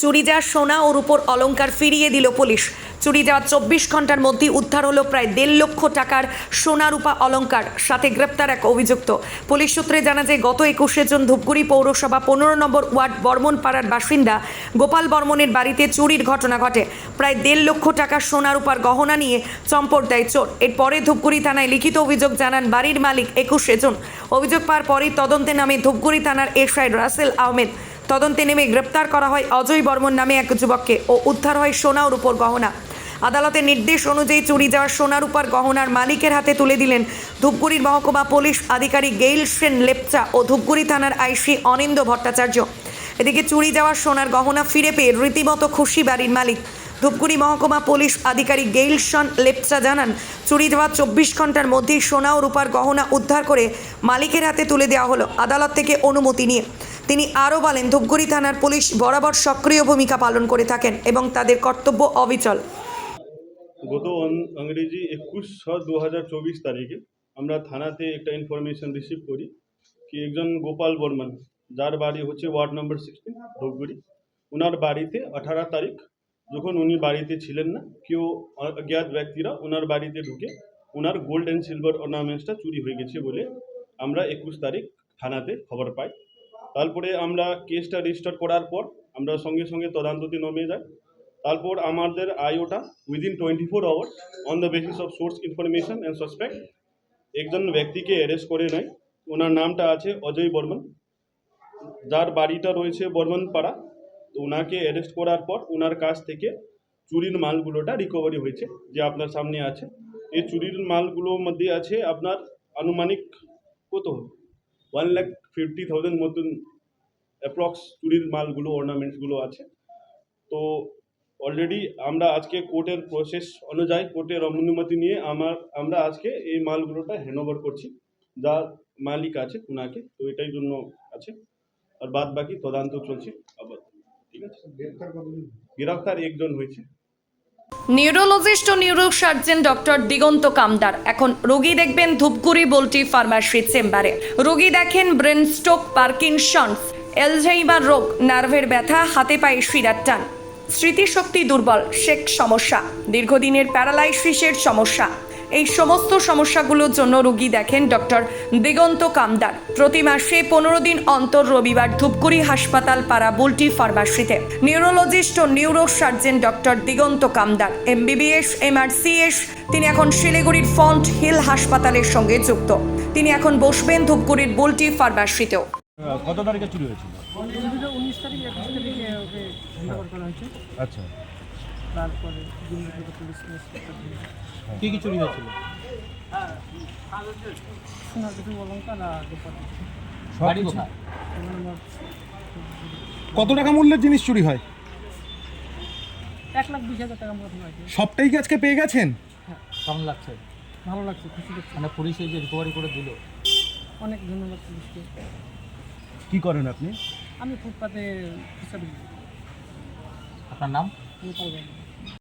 চুরি যাওয়া সোনা ওর উপর অলঙ্কার ফিরিয়ে দিল পুলিশ। চুরি যাওয়া চব্বিশ ঘণ্টার মধ্যে উদ্ধার হলো প্রায় দেড় লক্ষ টাকার সোনা রূপা অলংকার, সাথে গ্রেপ্তার এক অভিযুক্ত। পুলিশ সূত্রে জানা যায়, গত একুশে জন ধূপগুড়ি পৌরসভা পনেরো নম্বর ওয়ার্ড বর্মন পাড়ার বাসিন্দা গোপাল বর্মনের বাড়িতে চুরির ঘটনা ঘটে। প্রায় দেড় লক্ষ টাকার সোনা রূপার গহনা নিয়ে চম্পট দেয় চোর। এরপরে ধূপগুড়ি থানায় লিখিত অভিযোগ জানান বাড়ির মালিক একুশে জন। অভিযোগ পাওয়ার পরেই তদন্তে নামে ধূপগুড়ি থানার এসআই রাসেল আহমেদ। তদন্তে নেমে গ্রেপ্তার করা হয় অজয় বর্মন নামে এক যুবককে ও উদ্ধার হয় সোনা উপর গহনা। আদালতের নির্দেশ অনুযায়ী চুরি যাওয়া সোনার উপর গহনার মালিকের হাতে তুলে দিলেন ধূপগুড়ির মহকুমা পুলিশ আধিকারিক গেইল সেন লেপচা ও ধূপগুড়ি থানার আইসি অনিন্দ ভট্টাচার্য। এদিকে চুরি যাওয়া সোনার গহনা ফিরে পেয়ে রীতিমতো খুশি বাড়ির মালিক। ধূপগুড়ি মহকুমা পুলিশ আধিকারিক গেইলসন লেপচা জানান, চুরি যাওয়া চব্বিশ ঘণ্টার মধ্যেই সোনা ও রূপার গহনা উদ্ধার করে মালিকের হাতে তুলে দেওয়া হলো। আদালত থেকে অনুমতি নিয়ে তিনি আরও বলেন, ধূপগুড়ি থানার পুলিশ বরাবর সক্রিয় ভূমিকা পালন করে থাকেন এবং তাদের কর্তব্য অবিচল। গত ইংরেজি একুশ ছ দু হাজার চব্বিশ তারিখে আমরা থানাতে একটা ইনফরমেশন রিসিভ করি কি একজন গোপাল বর্মন, যার বাড়ি হচ্ছে ওয়ার্ড নম্বর সিক্সটিন ধূপগুড়ি। ওনার বাড়িতে আঠারো তারিখ যখন উনি বাড়িতে ছিলেন না, কেউ অজ্ঞাত ব্যক্তিরা ওনার বাড়িতে ঢুকে ওনার গোল্ড অ্যান্ড সিলভার অর্নামেন্টসটা চুরি হয়ে গেছে বলে আমরা একুশ তারিখ থানাতে খবর পাই। তারপরে আমরা কেসটা রেজিস্টার করার পর আমরা সঙ্গে সঙ্গে তদন্ততে নেমে যাই তারপর আমাদের আইওটা within twenty four hours on the basis of source information and suspect একজন ব্যক্তিকে অ্যারেস্ট করে নেয়। ওনার নামটা আছে অজয় বর্মন। যার বাড়িটা রয়েছে বর্মন পাড়া তো ওনাকে অ্যারেস্ট করার পর ওনার কাছ থেকে চুরির মালগুলোটা রিকভারি হয়েছে, যে আপনার সামনে আছে। এই চুরির মালগুলোর মধ্যে আছে আপনার আনুমানিক কত? ওয়ান লাখ ফিফটি থাউজেন্ড মতন অ্যাপ্রক্স চুরির মালগুলো অর্নামেন্টসগুলো আছে। তো অলরেডি আমরা আজকে কোর্টের প্রসেস অনুযায়ী কোর্টের অনুমতি নিয়ে আমার আমরা আজকে এই মালগুলোটা হ্যান্ড ওভার করছি। যা মালিক আছে ওনাকে তো এটাই জন্য আছে। আর বাদ বাকি তদন্ত চলছে আবার ঠিক আছে? গ্রেফতার একজন হয়েছে। নিউরোলজিস্ট ও নিউরোসার্জন ডক্টর দিগন্ত কামদার। এখন রোগী দেখবেন ধূপগুড়ি বলটি ফার্মাসি চেম্বারে। রোগী দেখেন ব্রেন স্ট্রোক, পার্কিনসন্স এলঝাইমার রোগ, নার্ভের ব্যথা, হাতে পায়ে শিরার টান। স্মৃতিশক্তি দুর্বল শেখ সমস্যা। দীর্ঘদিনের প্যারালাইসিসের সমস্যা। এই সমস্ত সমস্যাগুলোর জন্য রোগী দেখেন ডক্টর দিগন্ত কামদার। প্রতি মাসে পনেরো দিন অন্তর রবিবার ধূপগুড়ি হাসপাতাল পাড়া বুলটি ফার্মাসিতে। নিউরোলজিস্ট ও neurosurgeon doctor Diganta Kamdar MBBS MRCS তিনি এখন শিলিগুড়ির ফন্ট হিল হাসপাতালের সঙ্গে যুক্ত। তিনি এখন বসবেন ধূপগুড়ির বুলটি ফার্মাসিতেও। কত তারিখে চুরি হয়েছিল? উনিশ তারিখ একুশ তারিখে ওকে হ্যান্ডওভার করা হয়েছে। আচ্ছা। তারপরে কি কি চুরি হয়েছিল? সোনার কিছু অলঙ্কার আর দোপাটা। বাড়ি কোথায়? কত টাকা মূল্যের জিনিস চুরি হয়? এক লাখ বিশ হাজার টাকা মতো আছে সবটাই কি আজকে পেয়ে গেছেন? কেমন লাগছে? ভালো লাগছে খুশি লাগছে। মানে পুলিশ এই যে রিকভারি করে দিল? অনেক ধন্যবাদ পুলিশকে। কি করেন আপনি? আমি ফুটপাতে হিসাবে আপনার নাম?